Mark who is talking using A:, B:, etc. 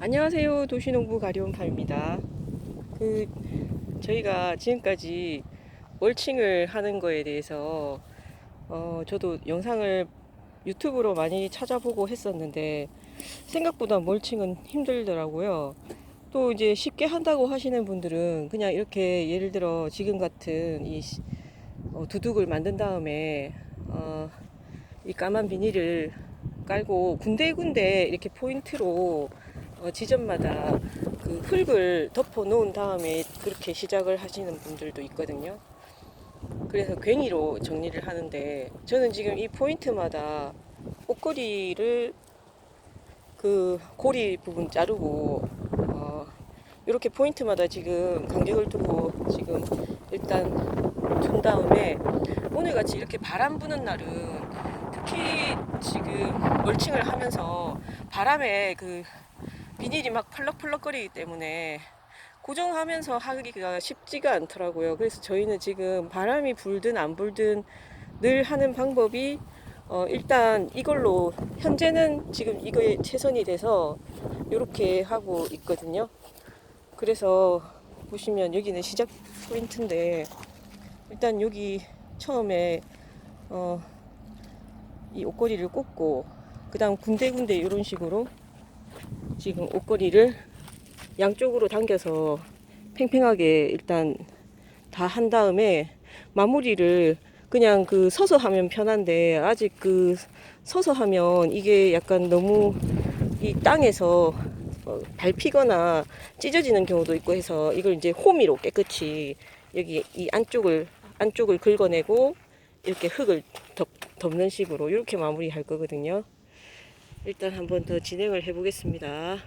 A: 안녕하세요. 도시농부 가리온파입니다. 그 저희가 지금까지 멀칭을 하는 거에 대해서 어, 저도 영상을 유튜브로 많이 찾아보고 했었는데 생각보다 멀칭은 힘들더라고요. 또 이제 쉽게 한다고 하시는 분들은 그냥 이렇게 예를 들어 지금 같은 이 시- 어, 두둑을 만든 다음에 어, 이 까만 비닐을 깔고 군데군데 이렇게 포인트로 어, 지점마다 그 흙을 덮어 놓은 다음에 그렇게 시작을 하시는 분들도 있거든요. 그래서 괭이로 정리를 하는데 저는 지금 이 포인트마다 옷걸이를 그 고리 부분 자르고 어, 이렇게 포인트마다 지금 간격을 두고 지금 일단 둔 다음에 오늘 같이 이렇게 바람 부는 날은 특히 지금 멀칭을 하면서 바람에 그 비닐이 막 펄럭펄럭거리기 때문에 고정하면서 하기가 쉽지가 않더라고요. 그래서 저희는 지금 바람이 불든 안 불든 늘 하는 방법이 어 일단 이걸로 현재는 지금 이거에 최선이 돼서 이렇게 하고 있거든요. 그래서 보시면 여기는 시작 포인트인데 일단 여기 처음에 어 이 옷걸이를 꽂고 그 다음 군데군데 이런 식으로 지금 옷걸이를 양쪽으로 당겨서 팽팽하게 일단 다 한 다음에 마무리를 그냥 그 서서 하면 편한데 아직 그 서서 하면 이게 약간 너무 이 땅에서 어, 밟히거나 찢어지는 경우도 있고 해서 이걸 이제 호미로 깨끗이 여기 이 안쪽을 안쪽을 긁어내고 이렇게 흙을 덮, 덮는 식으로 이렇게 마무리할 거거든요. 일단 한번 더 진행을 해보겠습니다.